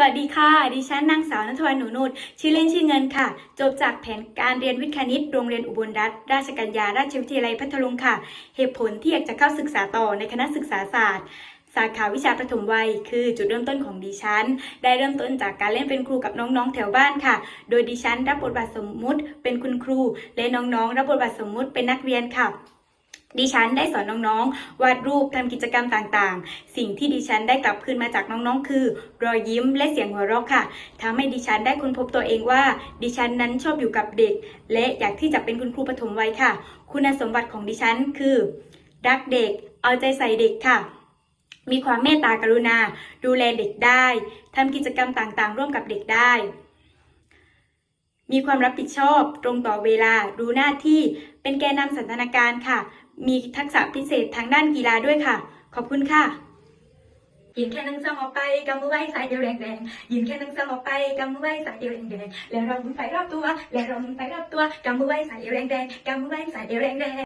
วัสดีค่ะ ดิฉันนางสาวนัทวันหนูนุชชื่อเล่นชื่อเงินค่ะ จบจากแผนการเรียนวิทย์คณิต โรงเรียนอุบลรัฐ ราชกัญญา ราชวิทยาลัยพัทลุงค่ะ เหตุผลที่อยากจะเข้าศึกษาต่อในคณะศึกษาศาสตร์สาขาวิชาประถมวัย คือจุดเริ่มต้นของดิฉัน ได้เริ่มต้นจากการเล่นเป็นครูกับน้องๆแถวบ้านค่ะ โดยดิฉันรับบทบาทสมมุติเป็นคุณครู และน้องๆ รับบทบาทสมมุติเป็นนักเรียนค่ะ ดิฉันได้สอนน้องๆ วาดรูปทำกิจกรรมต่างๆ สิ่งที่ดิฉันได้กลับคืนมาจากน้องๆ คือ รอยยิ้มและเสียงหัวเราะค่ะทำให้ดิฉันได้ค้นพบตัวเองว่า ดิฉันนั้นชอบอยู่กับเด็ก และอยากที่จะเป็นคุณครูปฐมวัยค่ะ คุณสมบัติของดิฉันคือ รักเด็ก เอาใจใส่เด็กค่ะ มีความเมตตากรุณา ดูแลเด็กได้ทำกิจกรรมต่างๆ ร่วมกับเด็กได้มีความรับผิดชอบ ตรงต่อเวลา รู้หน้าที่ เป็นแกนนำสันทนาการค่ะ มีทักษะพิเศษทางด้านกีฬาด้วยค่ะ ขอบคุณค่ะยินแค่นั่งซองออกไปกำมือไว้สายเดียวแรงๆยินแค่นั่งซองออกไปกำมือไว้สายเดียวแรงๆแล้วเราหมุนไปรอบตัว แล้วเราหมุนไปรอบตัวกำมือไว้สายเดียวแรงๆกำมือไว้สายเดียวแรงๆ